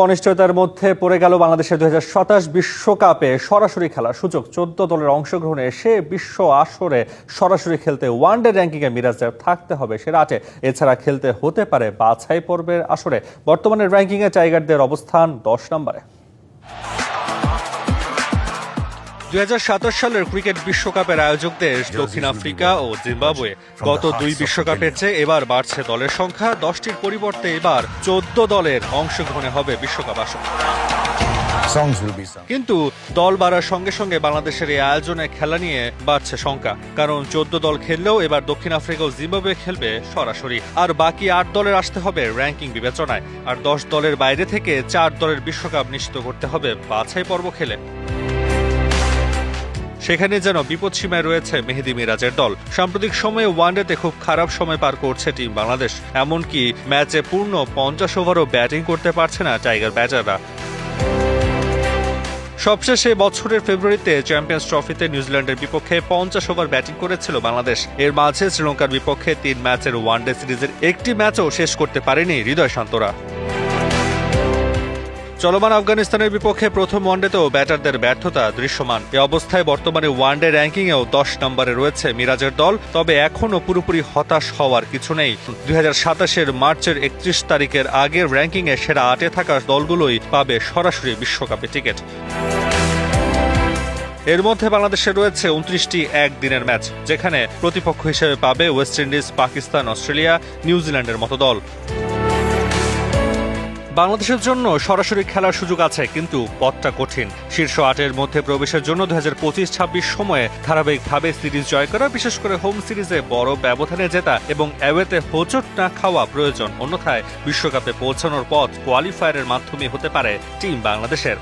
অনিশ্চয়তার মধ্যে পড়ে গেল বাংলাদেশের দুই বিশ্বকাপে সরাসরি খেলার সুযোগ। চোদ্দ দলের অংশগ্রহণে সে বিশ্ব আসরে সরাসরি খেলতে ওয়ানডে র্যাঙ্কিংয়ে মিরাজদের থাকতে হবে সে রাটে এছাড়া খেলতে হতে পারে বাছাই পর্বের আসরে। বর্তমানে র্যাঙ্কিংয়ে টাইগারদের অবস্থান দশ নম্বরে। দুই সালের ক্রিকেট বিশ্বকাপের আয়োজক দেশ দক্ষিণ আফ্রিকা ও জিম্বাবুয়ে গত দুই বিশ্বকাপের চেয়ে এবার বাড়ছে দলের সংখ্যা। দশটির পরিবর্তে এবার চোদ্দ দলের অংশগ্রহণে হবে বিশ্বকাপ আসর. কিন্তু দল বাড়ার সঙ্গে সঙ্গে বাংলাদেশের এই আয়োজনে খেলা নিয়ে বাড়ছে শঙ্কা। কারণ চোদ্দ দল খেললেও এবার দক্ষিণ আফ্রিকা ও জিম্বাবুয়ে খেলবে সরাসরি। আর বাকি আট দলের আসতে হবে র্যাঙ্কিং বিবেচনায়। আর দশ দলের বাইরে থেকে চার দলের বিশ্বকাপ নিশ্চিত করতে হবে বাছাই পর্ব খেলে। সেখানে যেন বিপদ সীমায় রয়েছে মেহেদি মিরাজের দল। সাম্প্রতিক সময়ে ওয়ানডেতে খুব খারাপ সময় পার করছে টিম বাংলাদেশ। এমনকি ম্যাচে পূর্ণ পঞ্চাশ ওভারও ব্যাটিং করতে পারছে না টাইগার ব্যাটাররা। সবশেষে বছরের ফেব্রুয়ারিতে চ্যাম্পিয়ন্স ট্রফিতে নিউজিল্যান্ডের বিপক্ষে পঞ্চাশ ওভার ব্যাটিং করেছিল বাংলাদেশ। এর মাঝে শ্রীলঙ্কার বিপক্ষে তিন ম্যাচের ওয়ানডে সিরিজের একটি ম্যাচও শেষ করতে পারেনি হৃদয় শান্তরা চলমান আফগানিস্তানের বিপক্ষে প্রথম ওয়ানডেতেও ব্যাটারদের ব্যর্থতা দৃশ্যমান। এ অবস্থায় বর্তমানে ওয়ানডে র্যাঙ্কিংয়েও দশ নম্বরে রয়েছে মিরাজের দল, তবে এখনও পুরোপুরি হতাশ হওয়ার কিছু নেই। দুই হাজার সাতাশের মার্চের একত্রিশ তারিখের আগের র্যাঙ্কিংয়ে সেরা আটে থাকা দলগুলোই পাবে সরাসরি বিশ্বকাপে টিকিট। এর মধ্যে বাংলাদেশে রয়েছে উনত্রিশটি একদিনের ম্যাচ, যেখানে প্রতিপক্ষ হিসেবে পাবে ওয়েস্ট ইন্ডিজ, পাকিস্তান, অস্ট্রেলিয়া, নিউজিল্যান্ডের মতো দল। বাংলাদেশের জন্য সরাসরি খেলার সুযোগ আছে, কিন্তু পথটা কঠিন। শীর্ষ আটের মধ্যে প্রবেশের জন্য দু হাজার পঁচিশ, ছাব্বিশ সময়ে ধারাবাহিকভাবে সিরিজ জয় করা, বিশেষ করে হোম সিরিজে বড় ব্যবধানে জেতা এবং অ্যাওয়েতে হোচট না খাওয়া প্রয়োজন। অন্যথায় বিশ্বকাপে পৌঁছানোর পথ কোয়ালিফায়ারের মাধ্যমে হতে পারে টিম বাংলাদেশের।